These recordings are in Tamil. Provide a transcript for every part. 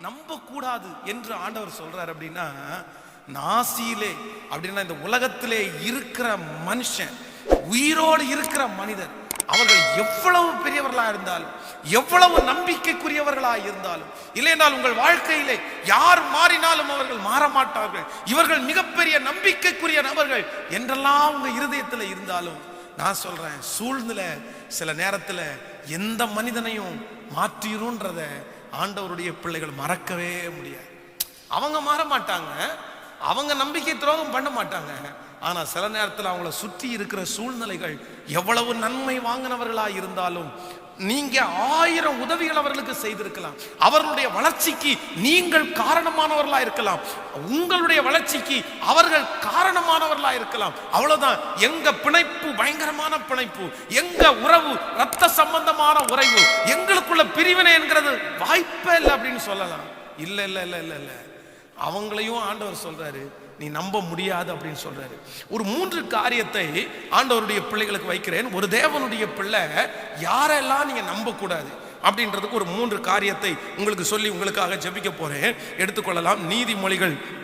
நம்ப கூடாது என்று ஆண்டவர் சொல்றார் அப்படின்னா நாசியிலே அப்படின்னா இந்த உலகத்திலே இருக்கிற மனுஷன் உயிரோடு இருக்கிற மனிதர் அவர்கள் எவ்வளவு பெரியவர்களா இருந்தாலும் எவ்வளவு நம்பிக்கைக்குரியவர்களா இருந்தாலும் இல்லைனால் உங்கள் வாழ்க்கையிலே யார் மாறினாலும் அவர்கள் மாற மாட்டார்கள் இவர்கள் மிகப்பெரிய நம்பிக்கைக்குரிய நபர்கள் என்றெல்லாம் உங்க இருதயத்தில் இருந்தாலும் நான் சொல்றேன் சூழ்நிலை சில நேரத்தில் எந்த மனிதனையும் மாற்றிரும்ன்றத ஆண்டவருடைய பிள்ளைகள் மறக்கவே முடியாது. அவங்க மாற மாட்டாங்க அவங்க நம்பிக்கை துரோகம் பண்ண மாட்டாங்க. ஆனால் சில நேரத்தில் அவங்கள சுற்றி இருக்கிற சூழ்நிலைகள் எவ்வளவு நன்மை வாங்கினவர்களா இருந்தாலும் நீங்க ஆயிரம் உதவிகள் அவர்களுக்கு செய்திருக்கலாம். அவர்களுடைய வளர்ச்சிக்கு நீங்கள் காரணமானவர்களா இருக்கலாம். உங்களுடைய வளர்ச்சிக்கு அவர்கள் காரணமானவர்களா இருக்கலாம். அவ்வளவுதான். எங்க பிணைப்பு பயங்கரமான பிணைப்பு. எங்க உறவு ரத்த சம்பந்தமான உறவு. எங்களுக்குள்ள பிரிவினை என்கிறது வாய்ப்பே இல்லை அப்படின்னு சொல்லலாம். இல்ல இல்ல இல்ல இல்ல இல்ல. அவங்களையும் ஆண்டவர் சொல்றாரு. நீ நம்ப முடியாது அப்படின்னு சொல்றாரு. ஒரு மூன்று காரியத்தை ஆண்டவருடைய பிள்ளைகளுக்கு வைக்கிறேன். ஒரு தேவனுடைய பிள்ளை யாரெல்லாம் நீங்க நம்ப கூடாது அப்படின்றதுக்கு ஒரு மூன்று காரியத்தை உங்களுக்கு சொல்லி உங்களுக்காக ஜபிக்க போறேன். எடுத்துக்கொள்ளலாம். நீதிமொழிகள்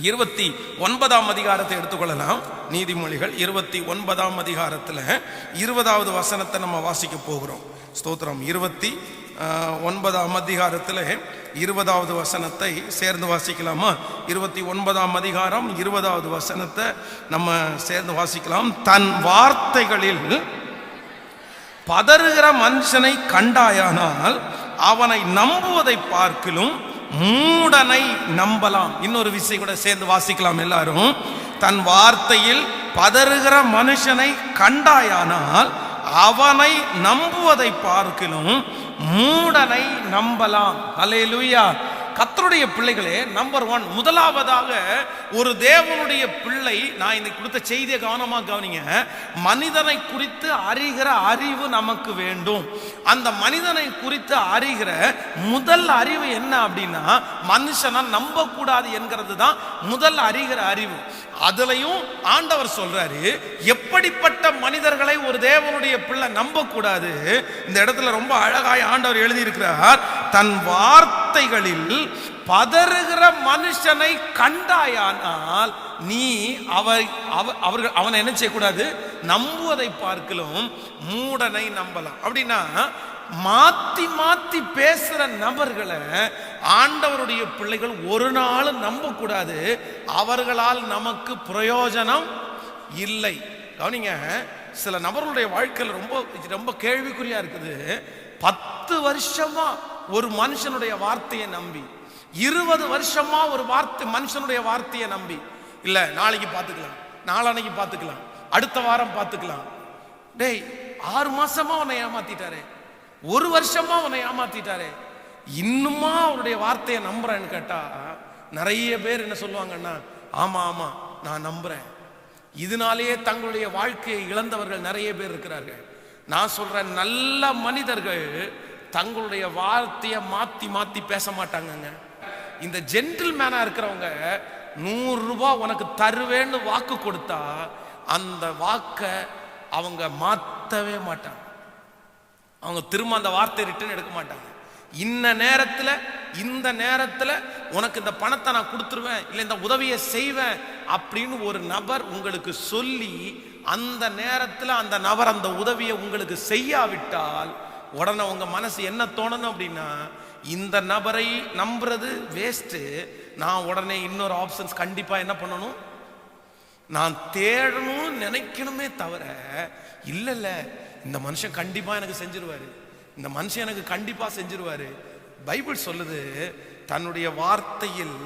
இருபத்தி ஒன்பதாம் அதிகாரத்தை எடுத்துக்கொள்ளலாம். நீதிமொழிகள் இருபத்தி ஒன்பதாம் அதிகாரத்தில் இருபதாவது வசனத்தை நம்ம வாசிக்க போகிறோம். ஸ்தோத்திரம். இருபத்தி ஒன்பதாம் அதிகாரத்தில் இருபதாவது வசனத்தை சேர்ந்து வாசிக்கலாமா? இருபத்தி ஒன்பதாம் அதிகாரம் இருபதாவது வசனத்தை நம்ம சேர்ந்து வாசிக்கலாம். தன் வார்த்தைகளில் பதறுகிற மனுஷனை கண்டாயானால் அவனை நம்புவதை பார்க்கிலும் மூடனை நம்பலாம். இன்னொரு விஷயம் கூட சேர்ந்து வாசிக்கலாம் எல்லாரும். தன் வார்த்தையில் பதறுகிற மனுஷனை கண்டாயானால் அவனை நம்புவதை பார்க்கிலும் மூடனை நம்பலாம். அல்லேலூயா கத்தருடைய பிள்ளைகளே நம்பர் ஒன் முதலாவதாக ஒரு தேவனுடைய பிள்ளை நான் இன்னைக்கு கொடுத்த செய்தியை கவனமாக கவனிங்க. மனிதனை குறித்து அறிகிற அறிவு நமக்கு வேண்டும். அந்த மனிதனை குறித்து அறிகிற முதல் அறிவு என்ன அப்படின்னா மனுஷனை நம்பக்கூடாது என்கிறது தான் முதல் அறிகிற அறிவு. அதுலயும் ஆண்டவர் சொல்றாரு எப்படிப்பட்ட மனிதர்களை ஒரு தேவனுடைய பிள்ளை நம்ப கூடாது இந்த இடத்துல ரொம்ப அழகாய் ஆண்டவர் எழுதியிருக்கிறார் தன் வார்த்தைகளில் பதறுகிற மனுஷனை கண்டாயானால் நீ அவ அவர்கள் அவனை என்ன செய்யக்கூடாது? நம்புவதை பார்க்கலும் மூடனை நம்பலாம். அப்படின்னா மாத்தி மாத்தி பேசுற நபர்களை ஆண்டவருடைய பிள்ளைகள் ஒரு நாளும் நம்ப கூடாது அவர்களால் நமக்கு பிரயோஜனம் இல்லை. கவனிங்க சில நபர்களுடைய வாழ்க்கையில் ரொம்ப ரொம்ப கேள்விக்குறியா இருக்குது. பத்து வருஷமா ஒரு மனுஷனுடைய வார்த்தையை நம்பி. இருபது வருஷமா ஒரு வார்த்தை மனுஷனுடைய வார்த்தையை நம்பி. இல்ல நாளைக்கு பார்த்துக்கலாம். நாளானைக்கு பார்த்துக்கலாம். அடுத்த வாரம் பார்த்துக்கலாம். டேய் ஆறு மாசமா உன்னை ஏமாத்திட்டாரே. ஒரு வருஷமா உன்னை ஏமாத்திட்டாரே. இன்னுமா அவருடைய வார்த்தையை நம்புறேன்னு கேட்டா நிறைய பேர் என்ன சொல்லுவாங்கன்னா ஆமா ஆமா நான் நம்புறேன். இதனாலேயே தங்களுடைய வாழ்க்கையை இழந்தவர்கள் நிறைய பேர் இருக்கிறார்கள். நான் சொல்றேன் நல்ல மனிதர்கள் தங்களுடைய வார்த்தையை மாத்தி மாத்தி பேச மாட்டாங்கங்க. இந்த ஜென்டில் மேனா இருக்கிறவங்க நூறுரூபா உனக்கு தருவேன்னு வாக்கு கொடுத்தா அந்த வாக்கை அவங்க மாத்தவே மாட்டாங்க. அவங்க திரும்ப அந்த வார்த்தை ரிட்டர்ன் எடுக்க மாட்டாங்க. இந்த நேரத்துல இந்த நேரத்துல உனக்கு இந்த பணத்தை நான் கொடுத்துருவேன் இல்லை இந்த உதவியை செய்வேன் அப்படின்னு ஒரு நபர் உங்களுக்கு சொல்லி அந்த நேரத்துல அந்த நபர் அந்த உதவியை உங்களுக்கு செய்யாவிட்டால் உடனே உங்கள் மனசு என்ன தோணணும் அப்படின்னா இந்த நபரை நம்புறது வேஸ்ட்டு நான் உடனே இன்னொரு ஆப்ஷன்ஸ் கண்டிப்பாக என்ன பண்ணணும்? நான் தேடணும்னு நினைக்கணுமே தவிர இல்லை இல்லை இந்த மனுஷன் கண்டிப்பாக எனக்கு செஞ்சிருவார். இந்த மனுஷன் எனக்கு கண்டிப்பாக செஞ்சிருவார். பைபிள் சொல்லுது தன்னுடைய வார்த்தையில்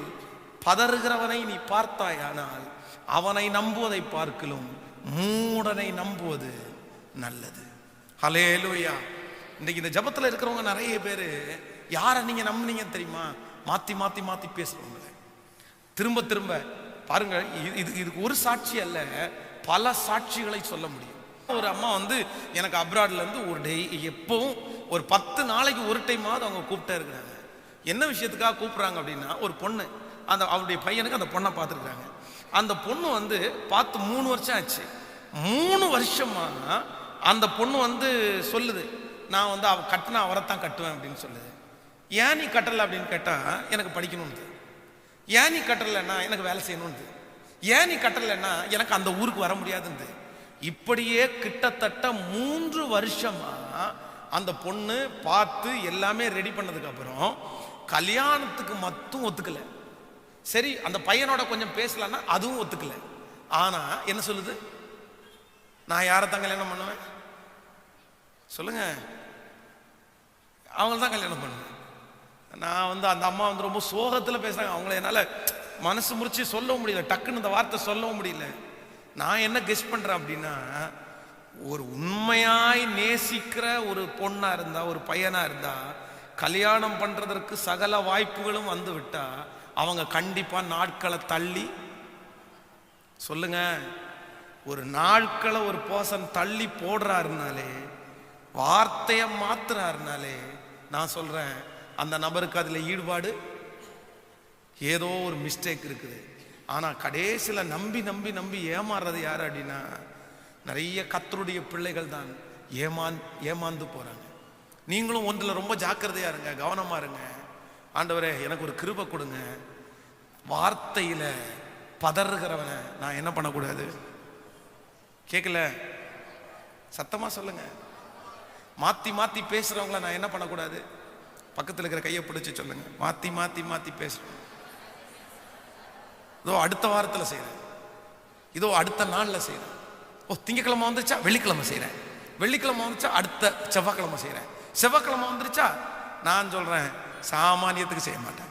பதறுகிறவனை நீ பார்த்தாயானால் அவனை நம்புவதை பார்க்கலும் மூடனை நம்புவது நல்லது. ஹலேலூயா இன்னைக்கு இந்த ஜபத்தில் இருக்கிறவங்க நிறைய பேர் யாரை நீங்கள் நம்புனீங்க தெரியுமா? மாற்றி மாற்றி மாற்றி பேசுறவங்கள திரும்ப திரும்ப பாருங்கள் இது இது- இதுக்கு ஒரு சாட்சி அல்ல பல சாட்சிகளை சொல்ல முடியும். ஒரு அம்மா வந்து எனக்கு அப்ராட்லேருந்து ஒரு டே எப்பவும் ஒரு பத்து நாளைக்கு ஒரு டைமாவது அவங்க கூப்பிட்டே இருக்கிறாங்க. என்ன விஷயத்துக்காக கூப்பிட்றாங்க அப்படின்னா ஒரு பொண்ணு அந்த அவருடைய பையனுக்கு அந்த பொண்ணை பார்த்துருக்குறாங்க. அந்த பொண்ணு வந்து பார்த்து மூணு வருஷம் ஆச்சு. மூணு வருஷமா அந்த பொண்ணு வந்து சொல்லுது நான் வந்து அவ கட்டினா அவரை தான் கட்டுவேன் அப்படின்னு சொல்லுது. ஏன் நீ கட்டலை அப்படின்னு கேட்டால் எனக்கு படிக்கணும்னு ஏன் நீ கட்டலைன்னா எனக்கு வேலை செய்யணும்னு ஏன் நீ கட்டலைன்னா எனக்கு அந்த ஊருக்கு வர முடியாதுன்னு இப்படியே கிட்டத்தட்ட மூன்று வருஷமா அந்த பொண்ணு பார்த்து எல்லாமே ரெடி பண்ணதுக்கு அப்புறம் கல்யாணத்துக்கு மட்டும் ஒத்துக்கலை. சரி அந்த பையனோட கொஞ்சம் பேசலான்னா அதுவும் ஒத்துக்கல. ஆனா என்ன சொல்லுது? நான் யாரை தான் கல்யாணம் பண்ணுவேன்? சொல்லுங்க. அவங்கள தான் கல்யாணம் பண்ணுவேன் நான் வந்து அந்த அம்மா வந்து ரொம்ப சோகத்தில் பேசுகிறாங்க அவங்கள என்னால் மனசு முறிச்சு சொல்லவும் முடியல. டக்குன்னு இந்த வார்த்தை சொல்லவும் முடியல. நான் என்ன கெஸ் பண்ணுறேன் அப்படின்னா ஒரு உண்மையாய் நேசிக்கிற ஒரு பொண்ணாக இருந்தா ஒரு பையனாக இருந்தா கல்யாணம் பண்ணுறதற்கு சகல வாய்ப்புகளும் வந்து விட்டா அவங்க கண்டிப்பாக நாட்களை தள்ளி சொல்லுங்க ஒரு நாட்களை ஒரு பர்சன் தள்ளி போடுறாருனாலே வார்த்தையை மாத்துறாருனாலே நான் சொல்கிறேன் அந்த நபருக்கு அதில் ஈடுபாடு ஏதோ ஒரு மிஸ்டேக் இருக்குது. ஆனால் கடைசியில் நம்பி நம்பி நம்பி ஏமாறுறது யார் அப்படின்னா நிறைய கத்தருடைய பிள்ளைகள் தான் ஏமாந் ஏமாந்து போகிறாங்க நீங்களும் ஒன்றில் ரொம்ப ஜாக்கிரதையா இருங்க கவனமாக இருங்க. ஆண்டவரே எனக்கு ஒரு கிருபை கொடுங்க. வார்த்தையில் பதறுகிறவனை நான் என்ன பண்ணக்கூடாது? கேட்கல சத்தமாக சொல்லுங்கள் மாத்தி மாத்தி பேசுறவங்கள நான் என்ன பண்ணக்கூடாது? பக்கத்தில் இருக்கிற கையை பிடிச்சி சொல்லுங்க. மாத்தி மாத்தி மாத்தி பேசுறேன். இதோ அடுத்த வாரத்தில் செய்கிறேன் இதோ அடுத்த நாளில் செய்கிறேன் ஓ திங்கக்கிழமை வந்துருச்சா? வெள்ளிக்கிழமை செய்கிறேன் வெள்ளிக்கிழமை வந்துச்சா அடுத்த செவ்வாய்க்கிழமை செய்கிறேன் செவ்வாய்க்கிழமை வந்துருச்சா? நான் சொல்கிறேன் சாமானியத்துக்கு செய்ய மாட்டேன்.